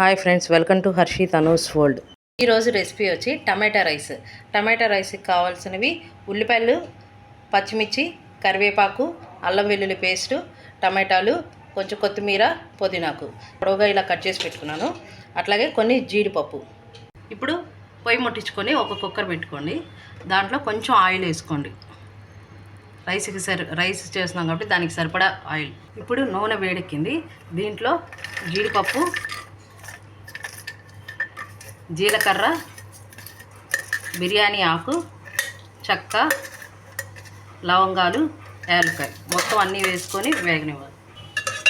Hi friends welcome to Harshi Tanu's world. ఈరోజు recipe వచ్చి tomato rice. టమాటా రైస్కి కావాల్సినవి ఉల్లిపాయలు పచ్చిమిర్చి కరివేపాకు అల్లం వెల్లుల్లి పేస్టు టమాటాలు కొంచెం కొత్తిమీర పుదీనాకు. పొడవుగా ఇలా కట్ చేసి పెట్టుకున్నాను. అట్లాగే కొన్ని జీడిపప్పు. ఇప్పుడు పొయ్యి ముట్టించుకొని ఒక కుక్కర్ పెట్టుకోండి. దాంట్లో కొంచెం ఆయిల్ వేసుకోండి. రైస్కి సరి రైస్ చేస్తున్నాం కాబట్టి దానికి సరిపడా ఆయిల్. ఇప్పుడు నూనె వేడెక్కింది. దీంట్లో జీడిపప్పు జీలకర్ర బిర్యానీ ఆకు చెక్క లవంగాలు యాలకాయ మొత్తం అన్నీ వేసుకొని వేగనివ్వాలి.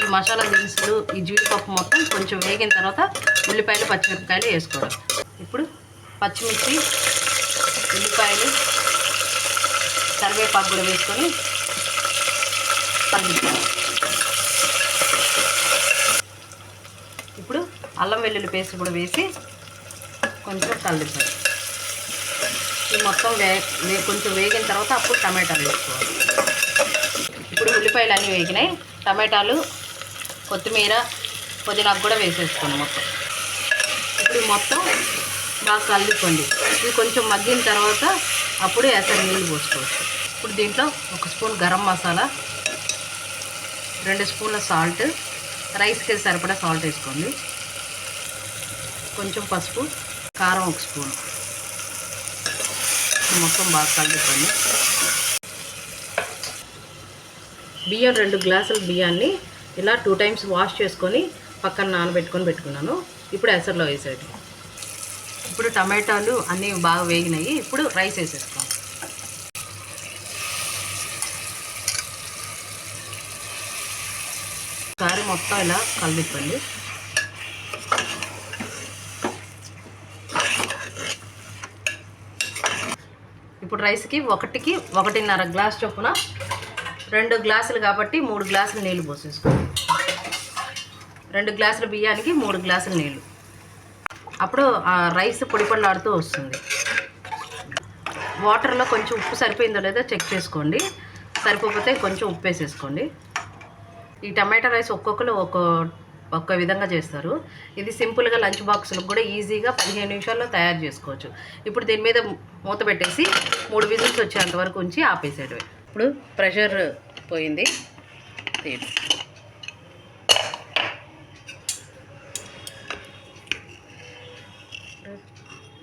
ఈ మసాలా దినుసులు ఈ జీడిపప్పు మొత్తం కొంచెం వేగిన తర్వాత ఉల్లిపాయలు పచ్చిమిరపకాయలు వేసుకోవాలి. ఇప్పుడు పచ్చిమిర్చి ఉల్లిపాయలు కరివేపాకు కూడా వేసుకొని కలిపించాలి ఇప్పుడు అల్లం వెల్లుల్లి పేస్ట్ కూడా వేసి కొంచెం కలిపించాలి ఈ మొత్తం వే కొంచెం వేగిన తర్వాత అప్పుడు టమాటాలు వేసుకోవాలి. ఇప్పుడు ఉల్లిపాయలు అన్నీ వేగినాయి. టమాటాలు కొత్తిమీర పుదీనాకు కూడా వేసేసుకోండి మొత్తం. ఇప్పుడు మొత్తం బాగా కలుపుకోండి. ఇది కొంచెం మగ్గిన తర్వాత అప్పుడు ఎసరు నీళ్ళు పోసుకోవచ్చు. ఇప్పుడు దీంట్లో ఒక స్పూన్ గరం మసాలా రెండు స్పూన్ల సాల్ట్ రైస్కి సరిపడా సాల్ట్ వేసుకోండి. కొంచెం పసుపు కారం ఒక స్పూన్. మొత్తం బాగా కలుపుకోండి బియ్యం రెండు గ్లాసుల బియ్యాన్ని ఇలా టూ టైమ్స్ వాష్ చేసుకొని పక్కన నానబెట్టుకొని పెట్టుకున్నాను. ఇప్పుడు ఎసర్లో వేసేది. ఇప్పుడు టమాటాలు అన్నీ బాగా వేగినాయి. ఇప్పుడు రైస్ వేసేసుకోం ఒకసారి మొత్తం ఇలా కలిపిప్పండి ఇప్పుడు రైస్కి ఒకటికి ఒకటిన్నర గ్లాస్ చొప్పున రెండు గ్లాసులు కాబట్టి మూడు గ్లాసులు నీళ్ళు పోసేసుకోండి రెండు గ్లాసుల బియ్యానికి మూడు గ్లాసులు నీళ్ళు అప్పుడు ఆ రైస్ పొడి పొడిలాడుతూ వస్తుంది. వాటర్లో కొంచెం ఉప్పు సరిపోయిందో లేదో చెక్ చేసుకోండి. సరిపోతే కొంచెం ఉప్పు వేసేసుకోండి. ఈ టమాటా రైస్ ఒక్కొక్కరు ఒక్కో ఒక్క విధంగా చేస్తారు. ఇది సింపుల్గా లంచ్ బాక్సులకు కూడా ఈజీగా పదిహేను నిమిషాల్లో తయారు చేసుకోవచ్చు. ఇప్పుడు దీని మీద మూత పెట్టేసి మూడు విజిల్స్ వచ్చేంత వరకు ఉంచి ఆపేసేయడమే. ఇప్పుడు ప్రెషర్ పోయింది.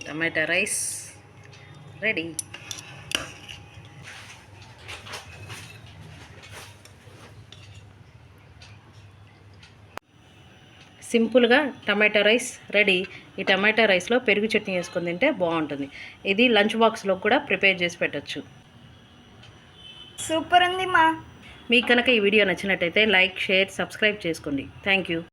Tomato rice ready. సింపుల్గా టమాటా రైస్ రెడీ. ఈ టమాటా రైస్లో పెరుగు చట్నీ వేసుకొని తింటే బాగుంటుంది. ఇది లంచ్ బాక్స్లో కూడా ప్రిపేర్ చేసి పెట్టచ్చు. సూపర్ ఉంది మా. మీకు కనుక ఈ వీడియో నచ్చినట్టయితే లైక్ షేర్ సబ్స్క్రైబ్ చేసుకోండి. Thank you